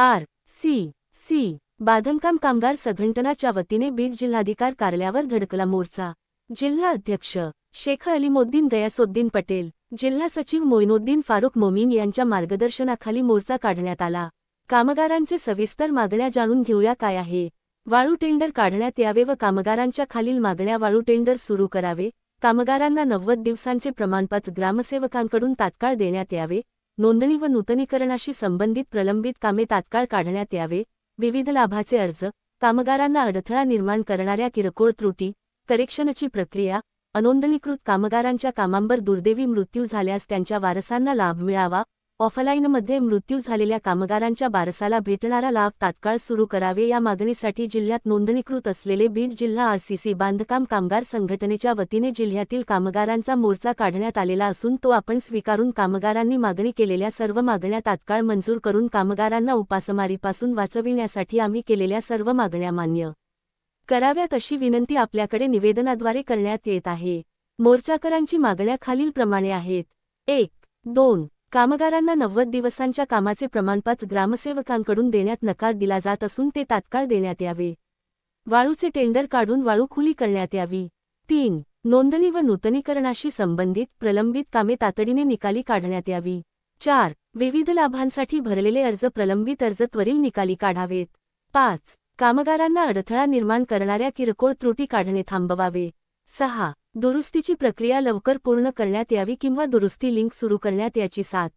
R C C बांधकाम कामगार संघटनाच्या वतीने बीड जिल्हाधिकार कार्यालयावर धडकला मोर्चा. जिल्हा अध्यक्ष शेख अलीमोद्दीन गयासोद्दीन पटेल जिल्हा सचिव मोइनुद्दीन फारुख मोमीन यांच्या मार्गदर्शनाखाली मोर्चा काढण्यात आला. कामगारांचे सविस्तर मागण्या जाणून घेऊया काय आहे. वाळू टेंडर काढण्यात यावे व कामगारांच्या खालील मागण्या वाळू टेंडर सुरू करावे. कामगारांना नव्वद दिवसांचे प्रमाणपत्र ग्रामसेवकांकडून तात्काळ देण्यात यावे. नोंदणी व नूतनीकरणाशी संबंधित प्रलंबित कामे तात्काळ काढण्यात यावे. विविध लाभाचे अर्ज. कामगारांना अडथळा निर्माण करणाऱ्या किरकोळ त्रुटी करेक्शनची प्रक्रिया अनोंदणीकृत कामगारांच्या कामांवर दुर्दैवी मृत्यू झाल्यास त्यांच्या वारसांना लाभ मिळावा. ऑफलाईनमध्ये मृत्यू झालेल्या कामगारांच्या बारसाला भेटणारा लाभ तात्काळ सुरू करावे या मागणीसाठी जिल्ह्यात नोंदणीकृत असलेले बीड जिल्हा आरसीसी बांधकाम कामगार संघटनेच्या वतीने जिल्ह्यातील कामगारांचा मोर्चा काढण्यात आलेला असून तो आपण स्वीकारून कामगारांनी मागणी केलेल्या सर्व मागण्या तात्काळ मंजूर करून कामगारांना उपासमारीपासून वाचविण्यासाठी आम्ही केलेल्या सर्व मागण्या मान्य कराव्यात अशी विनंती आपल्याकडे निवेदनाद्वारे करण्यात येत आहे. मोर्चाकरांची मागण्या खालीलप्रमाणे आहेत. एक दोन कामगारांना नव्वद दिवसांच्या कामाचे प्रमाणपत्र ग्रामसेवकांकडून देण्यात नकार दिला जात असून ते तात्काळ देण्यात यावे. वाळूचे टेंडर काढून वाळू खुली करण्यात यावी. तीन नोंदणी व नूतनीकरणाशी संबंधित प्रलंबित कामे तातडीने निकाली काढण्यात यावी. चार विविध लाभांसाठी भरलेले अर्ज प्रलंबित अर्ज त्वरील निकाली काढावेत. पाच कामगारांना अडथळा निर्माण करणाऱ्या किरकोळ त्रुटी काढणे थांबवावे. सहा दुरुस्तीची प्रक्रिया लवकर पूर्ण करण्यात यावी किंवा दुरुस्ती लिंक सुरू करण्यात याची साथ.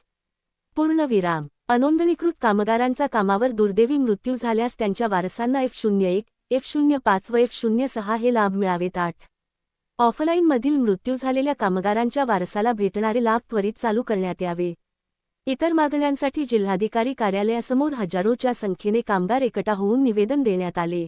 पूर्णविराम. अनोंदणीकृत कामगारांचा कामावर दुर्दैवी मृत्यू झाल्यास त्यांच्या वारसांना एफ शून्य एक एफ शून्य पाच व एफ शून्य सहा हे लाभ मिळावेत आठ. ऑफलाईनमधील मृत्यू झालेल्या कामगारांच्या वारसाला भेटणारे लाभ त्वरित चालू करण्यात यावे. इतर मागण्यांसाठी जिल्हाधिकारी कार्यालयासमोर हजारोच्या संख्येने कामगार एकटा होऊन निवेदन देण्यात आले.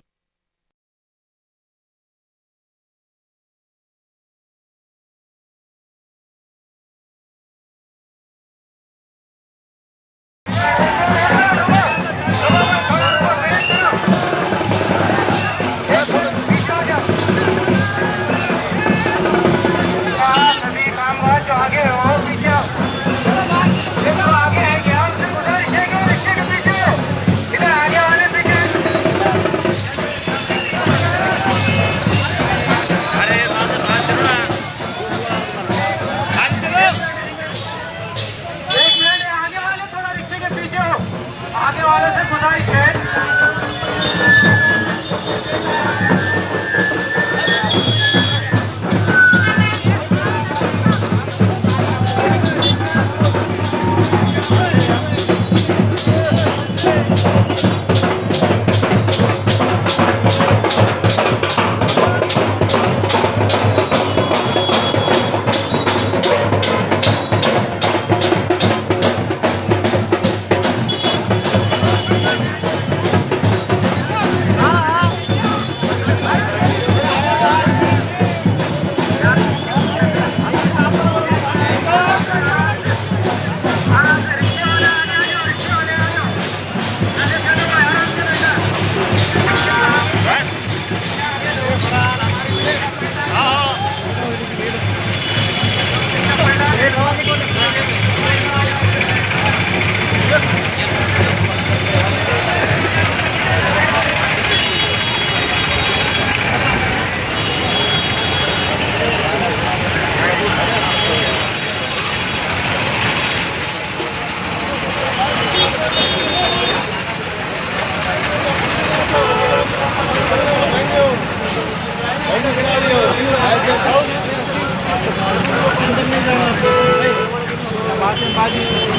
हो आगे वाले से गुजारिश है 八斤